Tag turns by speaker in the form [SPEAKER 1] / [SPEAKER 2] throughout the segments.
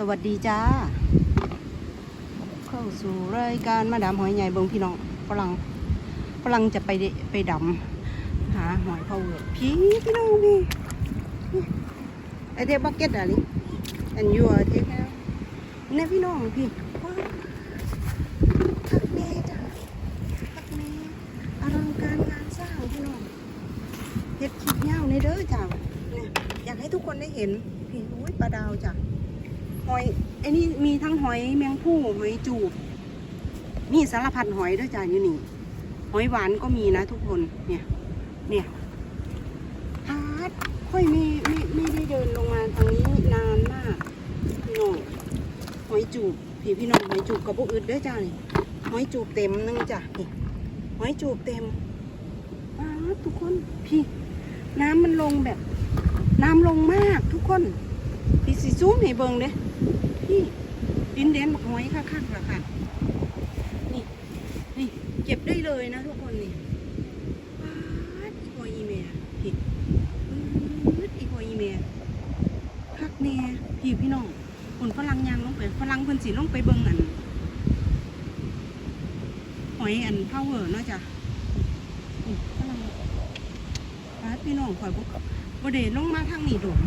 [SPEAKER 1] สวัสดีจ้า เข้าสู่รายการมาดามหอยใหญ่เบิงพี่น้องฝรั่งฝรั่งจะไปไปดำหาหอยเผาเวอร์พี่พี่น้องพี่ไอเทบักเก็ตอะไรอันยูอะเทแล้วเนี่ยพี่น้องพี่ว้าทักแม่จ้าทักแม่อลังการงานสร้างพี่น้องเฮ็ดคลิปยาในเด้อจ้าอยากให้ทุกคนได้เห็นพี่อุ้ยปลาดาวจ้ะ หอยไอ้นี่มีทั้งหอยแมงผู้หอยจูบมีสารพัดหอยด้วยจ้าอยู่นี่ หอยหวานก็มีนะทุกคนเนี่ย เนี่ยอาร์ตค่อยมีไม่ไม่ได้เดินลงมาทางนี้นานมากพี่น้องหอยจูบพี่พี่น้องหอยจูบกับพวกอื่นด้วยจ้านี่หอยจูบเต็มนึงจ้ะนี่หอยจูบเต็มอาร์ตทุกคนพี่ น้ำมันลงแบบ น้ำลงมากทุกคนพี่สิซูมให้เบิ่งเด้ พี่ดินแดนบักหอยคักๆล่ะค่ะ นี่ นี่เก็บได้เลยนะทุกคนนี่ป๊าดอีหอยอีเมียพี่ปื๊ดอีหอยอีเมียคักแน่พี่พี่น้องคนฝรั่งยางลงไปฝรั่งเพิ่นสิลงไปเบิ่งอันหอยอันเผาเหอะเนาะจ้ะฝรั่งป๊าดพี่น้องข่อยบ่บ่ได้ลงมาทางนี้โดด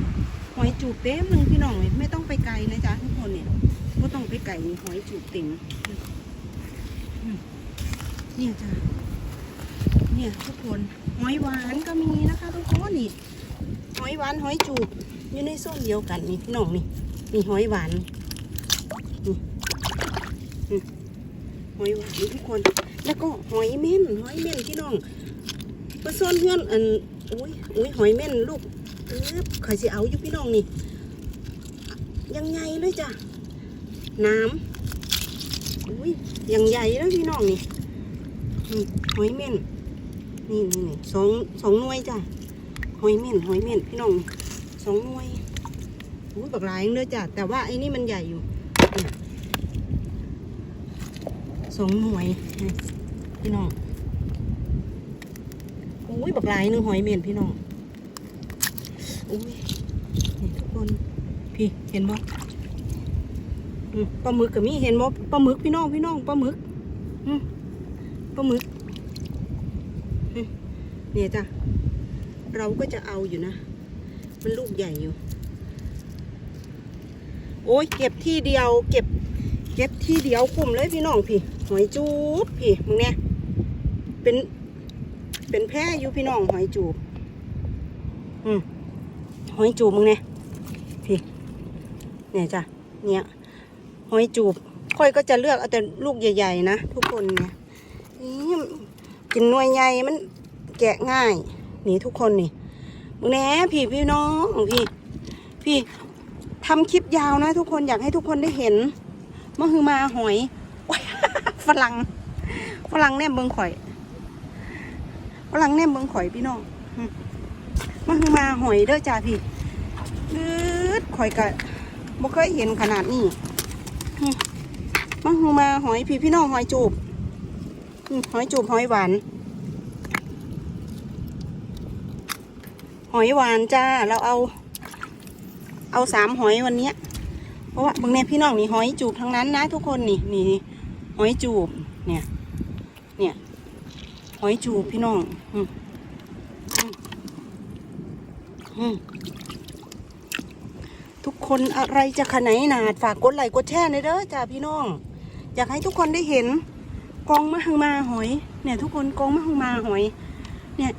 [SPEAKER 1] หอยจูบเต็มหนึ่งพี่น้องเลยไม่ต้องไปไกลนะจ๊ะทุกคนเนี่ยก็ต้องไปไกลหอยจูบเต็มอืมเนี่ยจ้ะเนี่ยทุกคนหอยหวานก็มีนะคะทุกคนนี่หอยหวานหอยจูบอยู่ในโซนเดียวกันนี่พี่น้องนี่นี่หอยหวานหอยหวานทุกคน แล้วก็หอยเม่นหอยเม่นพี่น้องไปซ่อนเพื่อนอันอุ้ยอุ้ยหอยเม่นลูก เอ๊บข่อยสิเอาอยู่พี่น้องนี่ ยังไงเลยจ้ะ น้ำอุ้ยยังใหญ่เลยพี่น้องนี่หอยเม่นนี่นี่นี่สองสองหน่วยจ้ะ หอยเม่นหอยเม่นพี่น้องสองหน่วยอุ้ยบักหลายเลยจ้ะ แต่ว่าไอ้นี่มันใหญ่อยู่สองหน่วยพี่น้องอุ้ยบักหลายหนึ่งหอยเม่นพี่น้อง อุ้ยนี่ทุกคน พี่เห็นบ่ปลาหมึกกับมีเห็นบ่ปลาหมึกพี่น้องพี่น้องปลาหมึกปลาหมึกเนี่ยจ้ะเราก็จะเอาอยู่นะ มันลูกใหญ่อยู่ โอ้ยเก็บที่เดียว เก็บ เก็บที่เดียวคุ้มเลยพี่น้องพี่หอยจูบพี่มึงเนี่ยเป็น เป็นแพร่อยู่พี่น้องหอยจูบ อืม หอยจูบมึงเนี่ยพี่เนี่ยจ้ะเนี่ยหอยจูบค่อยก็จะเลือกเอาแต่ลูกใหญ่ๆนะทุกคนเนี่ยนี่กินหน่วยใหญ่มันแกะง่ายนี่ทุกคนนี่มึงแหนพี่พี่น้องพี่ พี่ทำคลิปยาวนะ ทุกคนอยากให้ทุกคนได้เห็นมะฮือมาหอยโอ๊ยฝรั่งฝรั่งแนมเบิงข่อยฝรั่งแนมเบิงข่อยพี่น้อง มันมาหอยเด้อจ้าพี่ยืดข่อยกะบ่เคยเห็นขนาดนี้มมันมาหอยพี่พี่น้องหอยจูบหอยจูบหอยหวาน หอยหวานจ้า เราเอา เอาสามหอยวันนี้เพราะว่าบางเนี่ยพี่น้องนี่หอยจูบทั้งนั้นนะทุกคนนี่นี่หอยจูบเนี่ย เนี่ย หอยจูบพี่น้องอืม อืม ทุกคนอะไรจะขนาดหนาดฝากกดไลค์กดแชร์ในอยเด้อจ้าพี่น้อง อยากให้ทุกคนได้เห็น กองมะฮังมาหอย เนี่ย ทุกคนกองมะฮังมาหอย เนี่ย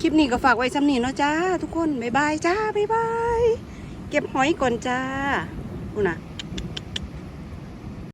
[SPEAKER 1] คลิปนี้ก็ฝากไว้สำนีเนาะจ้า ทุกคน บ๊ายบายจ้า บ๊ายบาย เก็บหอยก่อนจ้าดูนะ